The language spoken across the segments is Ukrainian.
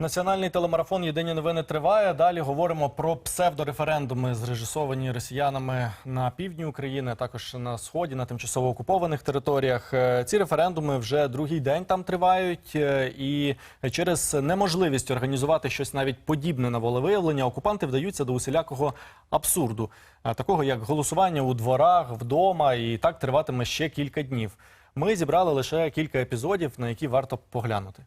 Національний телемарафон Єдині новини триває. Далі говоримо про псевдореферендуми, зрежисовані росіянами на півдні України, також на сході, на тимчасово окупованих територіях. Е, Ці референдуми вже другий день там тривають, е, і через неможливість організувати щось навіть подібне на волевиявлення, окупанти вдаються до усілякого абсурду, е, такого як голосування у дворах, вдома, і так триватиме ще кілька днів. Ми зібрали лише кілька епізодів, на які варто поглянути.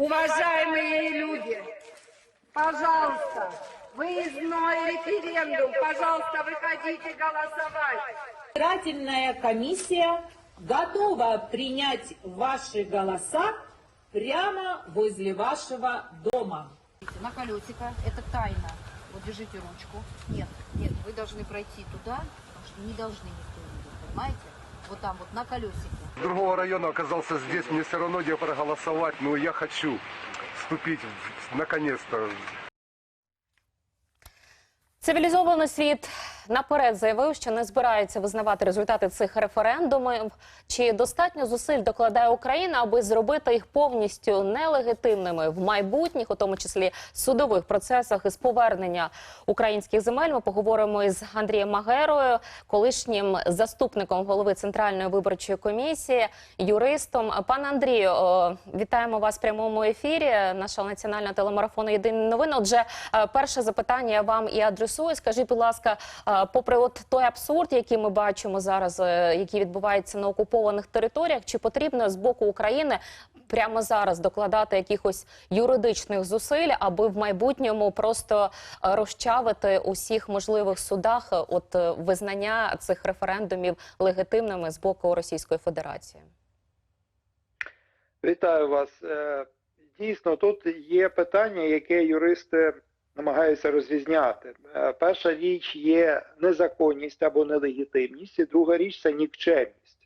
Уважаемые люди, пожалуйста, выездной референдум, пожалуйста, выходите голосовать. Избирательная комиссия готова принять ваши голоса прямо возле вашего дома. на колесико. Это тайна. Вот держите ручку. Нет, нет, вы должны пройти туда, потому что не должны никто видеть, понимаете? Вот там вот на колесике. Другого района оказался здесь, мне все равно где проголосовать, но я хочу вступить наконец-то. Цивілізований світ наперед заявив, що не збирається визнавати результати цих референдумів. Чи достатньо зусиль докладає Україна, аби зробити їх повністю нелегітимними в майбутніх, у тому числі судових процесах із повернення українських земель? Ми поговоримо із Андрієм Магерою, колишнім заступником голови центральної виборчої комісії, юристом. Пане Андрію, вітаємо вас в прямому ефірі. Нашого національного телемарафону Єдині новини. Отже, е, перше запитання я вам і адресую. Скажіть, будь ласка, попри от той абсурд, який ми бачимо зараз, е, який відбувається на окупованих територіях, чи потрібно з боку України прямо зараз докладати якихось юридичних зусиль, аби в майбутньому просто е, розчавити у всіх можливих судах е, от е, визнання цих референдумів легітимними з боку Російської Федерації? Вітаю вас. Е, Дійсно, тут є питання, яке юристи намагаються розрізняти. Е, Перша річ є незаконність або нелегітимність, і друга річ це нікчемність.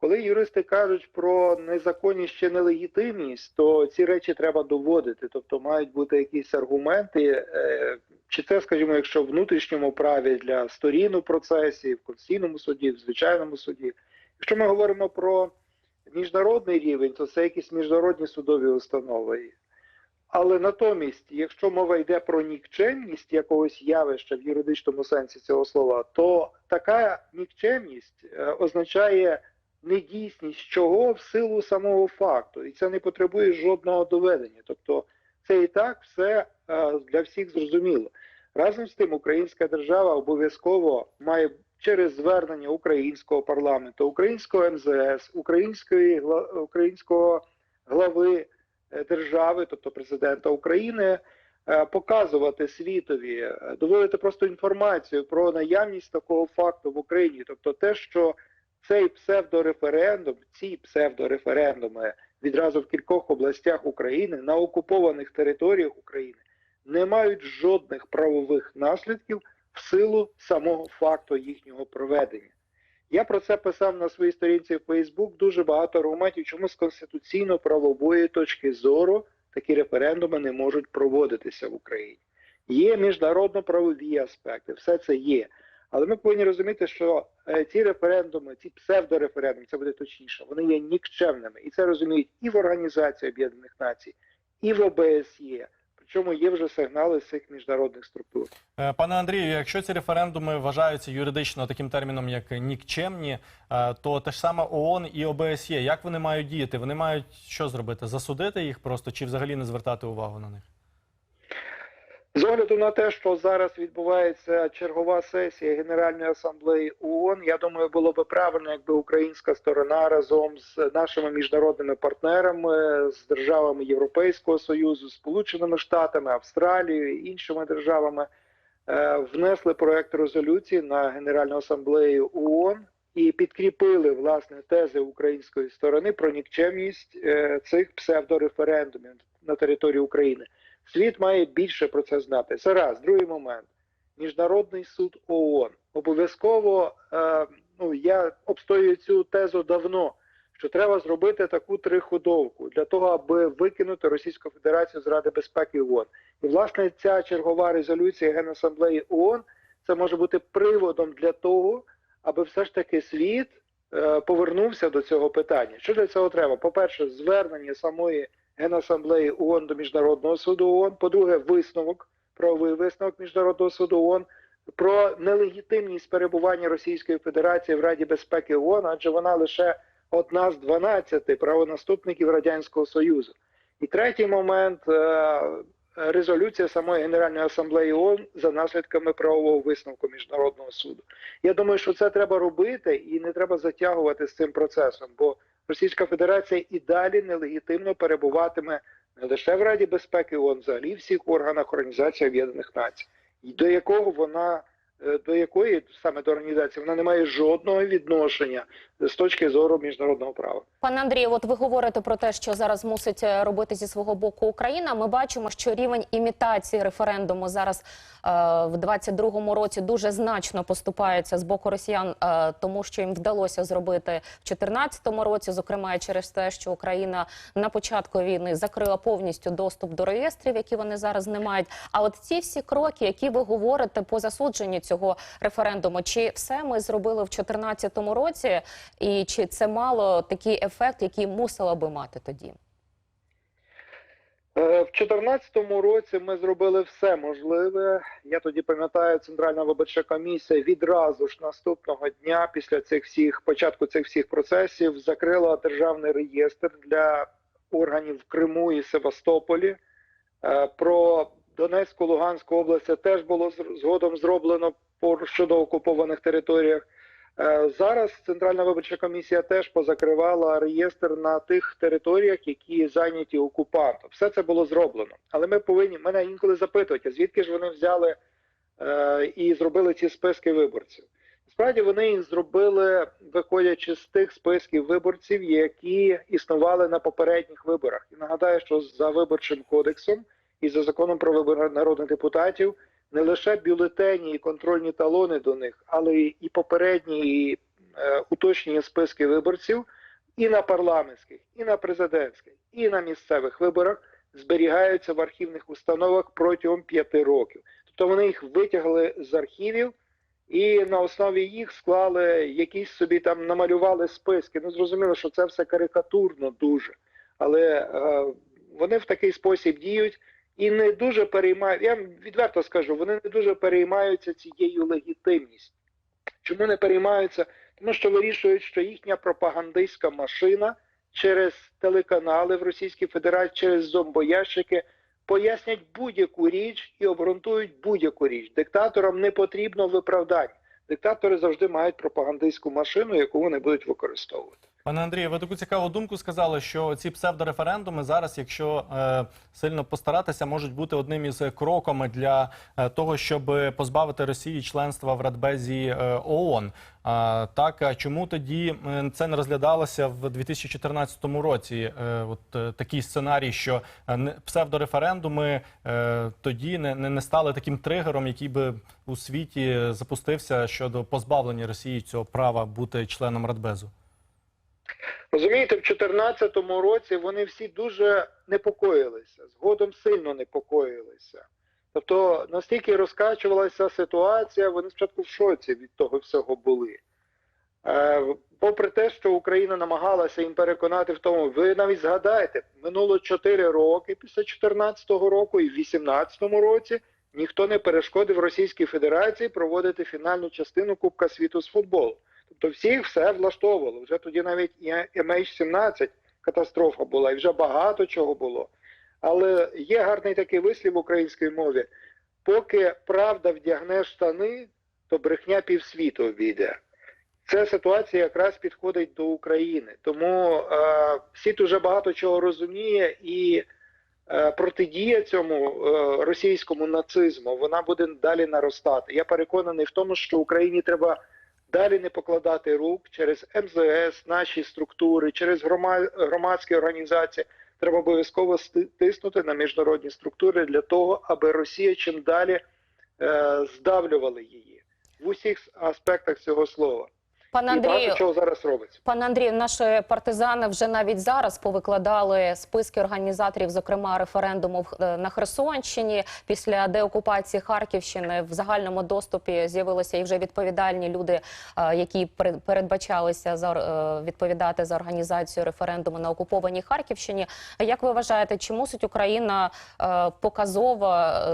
Коли юристи кажуть про незаконність чи нелегітимність, то ці речі треба доводити, тобто мають бути якісь аргументи, е, чи це, скажімо, якщо в внутрішньому праві для сторін у процесі, в Конституційному суді, в звичайному суді. Якщо ми говоримо про міжнародний рівень, то це якісь міжнародні судові установи. Але натомість, якщо мова йде про нікчемність якогось явища в юридичному сенсі цього слова, то така нікчемність е, означає недійсність чого в силу самого факту, і це не потребує жодного доведення. Тобто це і так все е, для всіх зрозуміло. Разом з тим, українська держава обов'язково має через звернення українського парламенту, українського МЗС, української українського глави держави, тобто президента України, е, показувати світові, е, доводити просто інформацію про наявність такого факту в Україні, тобто те, що цей псевдореферендум, ці псевдореферендуми відразу в кількох областях України на окупованих територіях України не мають жодних правових наслідків в силу самого факту їхнього проведення. Я про це писав на своїй сторінці в Фейсбук дуже багато аргументів, чому з конституційно-правової точки зору такі референдуми не можуть проводитися в Україні. Є міжнародно-правові аспекти, все це є. Але ми повинні розуміти, що е, ці референдуми, ці псевдореферендуми, це буде точніше, вони є нікчемними. І це розуміють і в Організації Об'єднаних Націй, і в ОБСЄ. Причому є вже сигнали з цих міжнародних структур. Е, Пане Андрію, якщо ці референдуми вважаються юридично таким терміном, як нікчемні, е, то те ж саме ООН і ОБСЄ, як вони мають діяти? Вони мають що зробити? Засудити їх просто чи взагалі не звертати увагу на них? З огляду на те, що зараз відбувається чергова сесія Генеральної асамблеї ООН, я думаю, було би правильно, якби українська сторона разом з нашими міжнародними партнерами, з державами Європейського союзу, Сполученими Штатами, Австралією іншими державами е, внесли проект резолюції на Генеральну асамблею ООН і підкріпили власне тези української сторони про нікчемність е, цих псевдореферендумів на території України. Світ має більше про це знати. Це раз. Другий момент. Міжнародний суд ООН. Обов'язково е, ну, я обстоюю цю тезу давно, що треба зробити таку триходовку для того, аби викинути Російську Федерацію з Ради безпеки ООН. І власне ця чергова резолюція Генасамблеї ООН це може бути приводом для того, аби все ж таки світ е, повернувся до цього питання. Що для цього треба? По-перше, звернення самої Генасамблеї ООН до Міжнародного суду ООН. По-друге, висновок, правовий висновок Міжнародного суду ООН про нелегітимність перебування Російської Федерації в Раді безпеки ООН, адже вона лише одна з 12 правонаступників Радянського Союзу. І третій момент е, резолюція самої Генеральної асамблеї ООН за наслідками правового висновку міжнародного суду. Я думаю, що це треба робити і не треба затягувати з цим процесом, бо Російська Федерація і далі нелегітимно перебуватиме не лише в Раді безпеки ООН, взагалі всіх органах Організації Об'єднаних Націй, і до якого вона е, до якої саме до організації вона не має жодного відношення з точки зору міжнародного права. Пане Андрію, от ви говорите про те, що зараз мусить е, робити зі свого боку Україна. Ми бачимо, що рівень імітації референдуму зараз е, в 22-му році дуже значно поступається з боку росіян, е, тому що їм вдалося зробити в 14-му році, зокрема через те, що Україна на початку війни закрила повністю доступ до реєстрів, які вони зараз не мають. А от ці всі кроки, які ви говорите по засудженню цього референдуму, чи все ми зробили в 14-му році? І чи це мало такий ефект, який мусила би мати тоді? Е, В 2014 році ми зробили все можливе. Я тоді пам'ятаю, Центральна виборча комісія відразу ж наступного дня, після цих всіх початку цих всіх процесів, закрила державний реєстр для органів в Криму і Севастополі. Е, Про Донецьку, Луганську область теж було згодом зроблено щодо окупованих територіях. Е, Зараз Центральна виборча комісія теж позакривала реєстр на тих територіях, які зайняті окупантом. Все це було зроблено. Але ми повинні мене інколи запитують, а звідки ж вони взяли е, і зробили ці списки виборців? Насправді вони їх зробили, виходячи з тих списків виборців, які існували на попередніх виборах. І нагадаю, що за виборчим кодексом і за законом про вибори народних депутатів не лише бюлетені і контрольні талони до них, але і попередні і, е, уточнені списки виборців і на парламентських, і на президентських, і на місцевих виборах зберігаються в архівних установах протягом п'яти років. Тобто вони їх витягли з архівів і на основі їх склали якісь собі там намалювали списки. Ну зрозуміло, що це все карикатурно дуже, але е, вони в такий спосіб діють і не дуже переймають. Я відверто скажу, вони не дуже переймаються цією легітимністю. Чому не переймаються? Тому що вирішують, що їхня пропагандистська машина через телеканали в Російській Федерації, через зомбоящики пояснять будь-яку річ і обґрунтують будь-яку річ. Диктаторам не потрібно виправдань. Диктатори завжди мають пропагандистську машину, яку вони будуть використовувати. Пане Андрію, ви таку цікаву думку сказали, що ці псевдореферендуми зараз, якщо е, сильно постаратися, можуть бути одним із кроками для е, того, щоб позбавити Росії членства в Радбезі е, ООН. А так а чому тоді це не розглядалося в 2014 році? Е, от е, такий сценарій, що е, псевдореферендуми е, тоді не, не, не стали таким тригером, який би у світі запустився щодо позбавлення Росії цього права бути членом Радбезу. Розумієте, в 2014 році вони всі дуже непокоїлися, згодом сильно непокоїлися. Тобто настільки розкачувалася ситуація, вони спочатку в шоці від того всього були. Е, попри те, що Україна намагалася їм переконати в тому, ви навіть згадаєте, минуло 4 роки після 2014 року і в 2018 році ніхто не перешкодив Російській Федерації проводити фінальну частину Кубка світу з футболу. Тобто всіх все влаштовувало. Вже тоді навіть і MH17 катастрофа була, і вже багато чого було. Але є гарний такий вислів в українській мові: поки правда вдягне штани, то брехня півсвіту обійде. Ця ситуація якраз підходить до України. Тому е, світ уже багато чого розуміє і е, протидія цьому е, російському нацизму вона буде далі наростати. Я переконаний в тому, що Україні треба далі не покладати рук через МЗС, наші структури, через грома- громадські організації. Треба обов'язково тиснути на міжнародні структури для того, аби Росія чим далі е, здавлювала її в усіх аспектах цього слова. Пане і Андрію, чого зараз робиться. Пане Андрію, наші партизани вже навіть зараз повикладали списки організаторів, зокрема референдуму е, на Херсонщині. Після деокупації Харківщини в загальному доступі з'явилися і вже відповідальні люди, е, які перед- передбачалися за е, відповідати за організацію референдуму на окупованій Харківщині. Як ви вважаєте, чи мусить Україна показово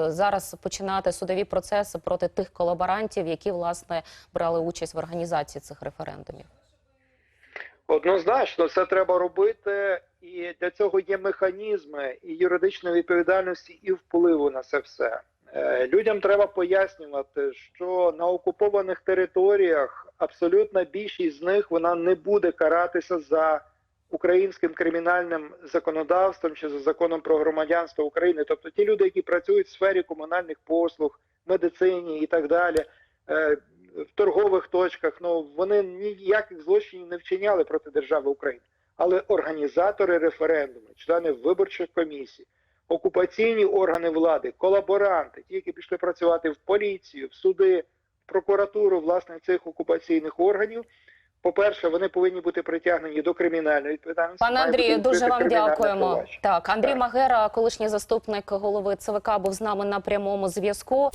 зараз починати судові процеси проти тих колаборантів, які власне брали участь в організації цих референдумів? Однозначно, це треба робити, і для цього є механізми і юридичної відповідальності, і впливу на це все. Е, Людям треба пояснювати, що на окупованих територіях абсолютна більшість з них вона не буде каратися за українським кримінальним законодавством чи за законом про громадянство України. Тобто ті люди, які працюють в сфері комунальних послуг, медицині і так далі, е, в торгових точках, ну вони ніяких злочинів не вчиняли проти держави України. Але організатори референдуму, члени виборчих комісій, окупаційні органи влади, колаборанти, ті, які пішли працювати в поліцію, в суди, в прокуратуру власне цих окупаційних органів. По-перше, вони повинні бути притягнені до кримінальної відповідальності. Пане Андрію, дуже вам дякуємо. провадження. Так, Андрій Так. Магера, колишній заступник голови ЦВК, був з нами на прямому зв'язку.